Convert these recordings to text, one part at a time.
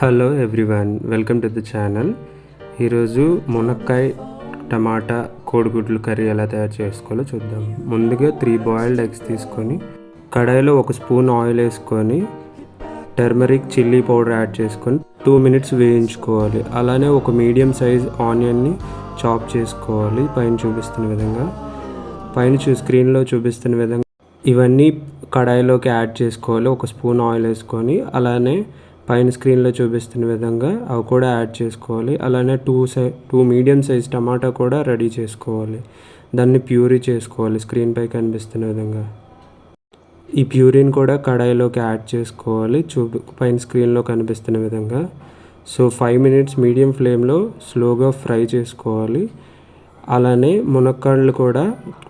Hello everyone welcome to the channel ఈరోజు మునక్కాయ టమాటా కోడిగుడ్లు కర్రీ ఎలా తయారు చేసుకోవాలో చూద్దాం. ముందుగా త్రీ బాయిల్డ్ ఎగ్స్ తీసుకొని కడాయిలో ఒక స్పూన్ ఆయిల్ వేసుకొని టర్మరిక్ చిల్లీ పౌడర్ యాడ్ చేసుకొని టూ మినిట్స్ వేయించుకోవాలి. అలానే ఒక మీడియం సైజ్ ఆనియన్ని చాప్ చేసుకోవాలి. పైన చూపిస్తున్న విధంగా. పైన చూ స్క్రీన్లో చూపిస్తున్న విధంగా ఇవన్నీ కడాయిలోకి యాడ్ చేసుకోవాలి. ఒక స్పూన్ ఆయిల్ వేసుకొని అలానే పైన స్క్రీన్లో చూపిస్తున్న విధంగా అవి కూడా యాడ్ చేసుకోవాలి. అలానే టూ సై టూ మీడియం సైజ్ టమాటా కూడా రెడీ చేసుకోవాలి. దాన్ని ప్యూరీ చేసుకోవాలి స్క్రీన్పై కనిపిస్తున్న విధంగా. ఈ ప్యూరీని కూడా కడాయిలోకి యాడ్ చేసుకోవాలి. చూపు పైన స్క్రీన్లో కనిపిస్తున్న విధంగా. సో ఫైవ్ మినిట్స్ మీడియం ఫ్లేమ్లో స్లోగా ఫ్రై చేసుకోవాలి. అలానే మునక్కాడలు కూడా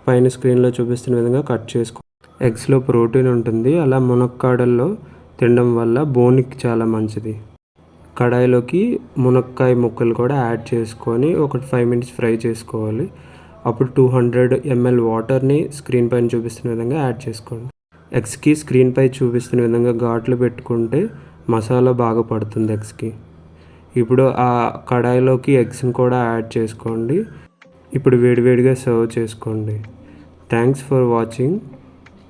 పైన స్క్రీన్లో చూపిస్తున్న విధంగా కట్ చేసుకో ఎగ్స్లో ప్రోటీన్ ఉంటుంది. అలా మునక్కాడల్లో తినడం వల్ల బోన్కి చాలా మంచిది. కడాయిలోకి మునక్కాయ ముక్కలు కూడా యాడ్ చేసుకొని ఒక ఫైవ్ మినిట్స్ ఫ్రై చేసుకోవాలి. అప్పుడు టూ హండ్రెడ్ ఎంఎల్ వాటర్ని స్క్రీన్ పైన చూపిస్తున్న విధంగా యాడ్ చేసుకోండి. ఎగ్స్కి స్క్రీన్ పై చూపిస్తున్న విధంగా ఘాట్లు పెట్టుకుంటే మసాలా బాగా పడుతుంది ఎగ్స్కి. ఇప్పుడు ఆ కడాయిలోకి ఎగ్స్ని కూడా యాడ్ చేసుకోండి. ఇప్పుడు వేడివేడిగా సర్వ్ చేసుకోండి. Thanks for watching.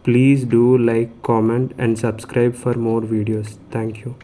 please do like comment and subscribe for more videos. Thank you.